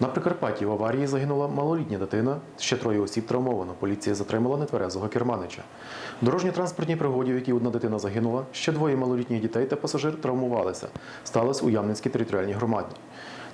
На Прикарпатті в аварії загинула малолітня дитина, ще троє осіб травмовано. Поліція затримала нетверезого керманича. Дорожні дорожньо-транспортній пригоді, в якій одна дитина загинула, ще двоє малолітніх дітей та пасажир травмувалися. Сталося у Ямницькій територіальній громаді.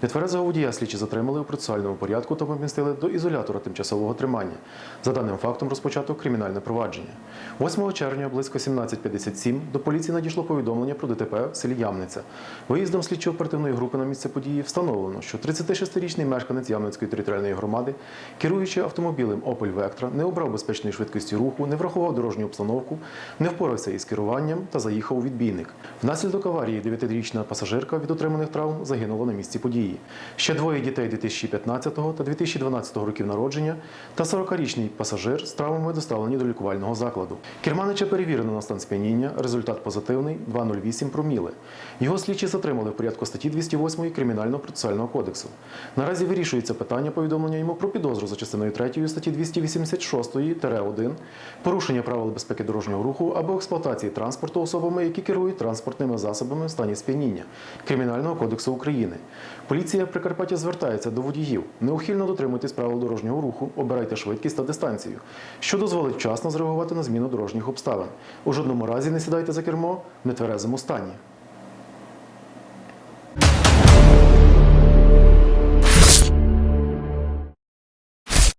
Нетверезого водія слідчі затримали у процесуальному порядку та помістили до ізолятора тимчасового тримання. За даним фактом розпочато кримінальне провадження. 8 червня близько 17.57 до поліції надійшло повідомлення про ДТП в селі Ямниця. Виїздом слідчо-оперативної групи на місце події встановлено, що 36-річний мешканець Ямницької територіальної громади, керуючи автомобілем Opel Vectra, не обрав безпечної швидкості руху, не врахував дорожню обстановку, не впорався із керуванням та заїхав у відбійник. Внаслідок аварії 9-річна пасажирка від отриманих травм загинула на місці події. Ще двоє дітей 2015 та 2012 років народження та 40-річний пасажир з травмами доставлені до лікувального закладу. Керманича перевірено на стан сп'яніння, результат позитивний 2,08 проміли. Його слідчі затримали в порядку статті 208 Кримінального процесуального кодексу. Наразі вирішується питання повідомлення йому про підозру за частиною 3 статті 286-1 порушення правил безпеки дорожнього руху або експлуатації транспорту особами, які керують транспортними засобами в стані сп'яніння Кримінального кодексу України. Поліція Прикарпаття звертається до водіїв. Неухильно дотримуйтесь правил дорожнього руху, обирайте швидкість та дистанцію, що дозволить вчасно зреагувати на зміну дорожніх обставин. У жодному разі не сідайте за кермо в нетверезому стані.